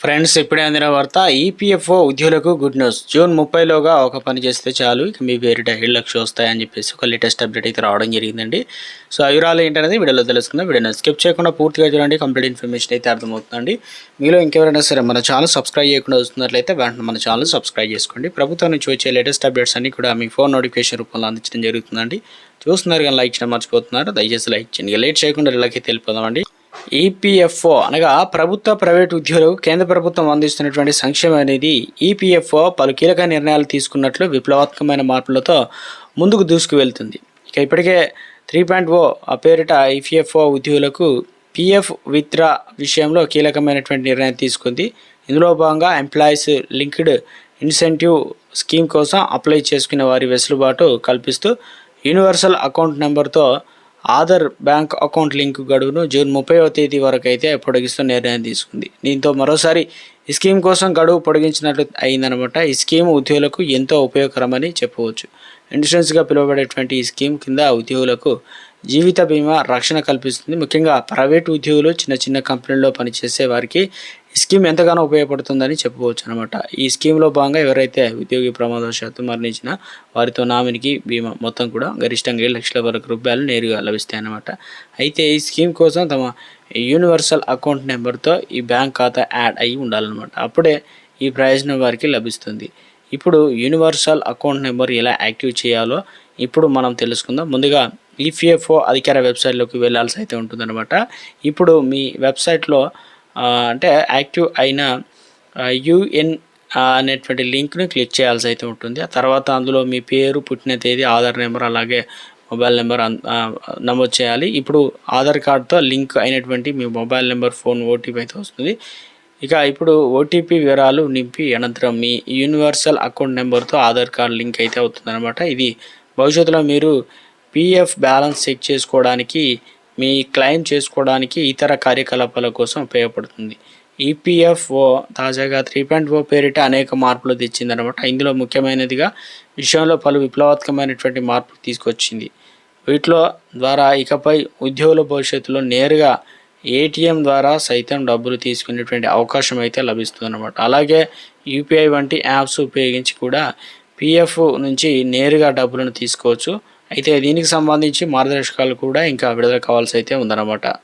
Friends ఇప్పుడే అందిన వార్త ఈపీఎఫ్ఓ ఉద్యోగులకు గుడ్ న్యూస్. జూన్ ముప్పైలోగా ఒక పని చేస్తే చాలు ఇక మీ పేరిట ఏడు లక్షలు వస్తాయని చెప్పేసి ఒక లేటెస్ట్ అప్డేట్ అయితే రావడం జరిగిందండి. సో వివరాలు ఏంటనేది వీడియోలో తెలుసుకుందాం. వీడియోని స్కిప్ చేయకుండా పూర్తిగా చూడండి కంప్లీట్ ఇన్ఫర్మేషన్ అయితే అర్థమవుతుందండి. మీలో ఇంకెవరైనా సరే మన ఛానల్ సబ్స్క్రైబ్ చేయకుండా వస్తున్నట్లయితే వెంటనే మన ఛానల్ సబ్స్క్రైబ్ చేసుకోండి. ప్రభుత్వం నుంచి వచ్చే లేటెస్ట్ అప్డేట్స్ అన్ని కూడా మీ ఫోన్ నోటిఫికేషన్ రూపంలో అందించడం జరుగుతుందండి. చూస్తున్నారు కానీ లైక్ చేయడం మర్చిపోతున్నారు. దయచేసి లైక్ చేయండి. లేట్ చేయకుండా ఇలాగే తెలిపోదామండి ఈపీఎఫ్ఓ అనగా ప్రభుత్వ ప్రైవేటు ఉద్యోగులకు కేంద్ర ప్రభుత్వం అందిస్తున్నటువంటి సంక్షేమం అనేది ఈపీఎఫ్ఓ పలు కీలక నిర్ణయాలు తీసుకున్నట్లు విప్లవాత్మకమైన మార్పులతో ముందుకు దూసుకువెళ్తుంది. ఇక ఇప్పటికే త్రీ పాయింట్ ఓ ఆ పేరిట ఈపీఎఫ్ఓ ఉద్యోగులకు పిఎఫ్ విత్డ్రా విషయంలో కీలకమైనటువంటి నిర్ణయం తీసుకుంది. ఇందులో భాగంగా ఎంప్లాయీస్ లింక్డ్ ఇన్సెంటివ్ స్కీమ్ కోసం అప్లై చేసుకునే వారి వెసులుబాటు కల్పిస్తూ యూనివర్సల్ అకౌంట్ నెంబర్తో ఆధార్ బ్యాంక్ అకౌంట్ లింక్ గడువును జూన్ ముప్పైవ తేదీ వరకు అయితే పొడిగిస్తూ నిర్ణయం తీసుకుంది. దీంతో మరోసారి ఈ స్కీమ్ కోసం గడువు పొడిగించినట్లు అయిందనమాట. ఈ స్కీమ్ ఉద్యోగులకు ఎంతో ఉపయోగకరమని చెప్పవచ్చు. ఇన్సూరెన్స్గా పిలువబడేటువంటి ఈ స్కీమ్ కింద ఉద్యోగులకు జీవిత బీమా రక్షణ కల్పిస్తుంది. ముఖ్యంగా ప్రైవేట్ ఉద్యోగులు చిన్న చిన్న కంపెనీల్లో పనిచేసే వారికి స్కీమ్ ఎంతగానో ఉపయోగపడుతుందని చెప్పుకోవచ్చు అనమాట ఈ స్కీమ్లో భాగంగా ఎవరైతే ఉద్యోగి ప్రమాదవశాత్తు మరణించిన వారితో నామినికి బీమా మొత్తం కూడా గరిష్టంగా ఏడు లక్షల వరకు రూపాయలు నేరుగా లభిస్తాయి అన్నమాట. అయితే ఈ స్కీమ్ కోసం తమ యూనివర్సల్ అకౌంట్ నెంబర్తో ఈ బ్యాంక్ ఖాతా యాడ్ అయ్యి ఉండాలన్నమాట. అప్పుడే ఈ ప్రయోజనం వారికి లభిస్తుంది. ఇప్పుడు యూనివర్సల్ అకౌంట్ నెంబర్ ఎలా యాక్టివ్ చేయాలో ఇప్పుడు మనం తెలుసుకుందాం. ముందుగా ఈపీఎఫ్ఓ అధికార వెబ్సైట్లోకి వెళ్ళాల్సి అయితే ఉంటుందన్నమాట. ఇప్పుడు మీ వెబ్సైట్లో అంటే యాక్టివ్ అయిన యుఎన్ అనేటువంటి లింక్ను క్లిక్ చేయాల్సి అయితే ఉంటుంది. ఆ తర్వాత అందులో మీ పేరు పుట్టిన తేదీ ఆధార్ నెంబర్ అలాగే మొబైల్ నెంబర్ నమోదు చేయాలి. ఇప్పుడు ఆధార్ కార్డ్తో లింక్ అయినటువంటి మీ మొబైల్ నెంబర్ ఫోన్ ఓటీపీ అయితే వస్తుంది. ఇక ఇప్పుడు ఓటీపీ వివరాలు నింపి అనంతరం మీ యూనివర్సల్ అకౌంట్ నెంబర్తో ఆధార్ కార్డ్ లింక్ అయితే అవుతుందన్నమాట. ఇది భవిష్యత్తులో మీరు పీఎఫ్ బ్యాలెన్స్ చెక్ చేసుకోవడానికి మీ క్లెయిమ్ చేసుకోవడానికి ఇతర కార్యకలాపాల కోసం ఉపయోగపడుతుంది. ఈపీఎఫ్ఓ తాజాగా త్రీ పాయింట్ ఓ పేరిట అనేక మార్పులు తెచ్చిందనమాట ఇందులో ముఖ్యమైనదిగా విషయంలో పలు విప్లవాత్మకమైనటువంటి మార్పులు తీసుకొచ్చింది. వీటిలో ద్వారా ఇకపై ఉద్యోగుల భవిష్యత్తులో నేరుగా ఏటీఎం ద్వారా సైతం డబ్బులు తీసుకునేటువంటి అవకాశం అయితే లభిస్తుంది అనమాట అలాగే యూపీఐ వంటి యాప్స్ ఉపయోగించి కూడా పిఎఫ్ నుంచి నేరుగా డబ్బులను తీసుకోవచ్చు. అయితే దీనికి సంబంధించి మార్గదర్శకాలు కూడా ఇంకా విడుదల కావాల్సి అయితే ఉందన్నమాట.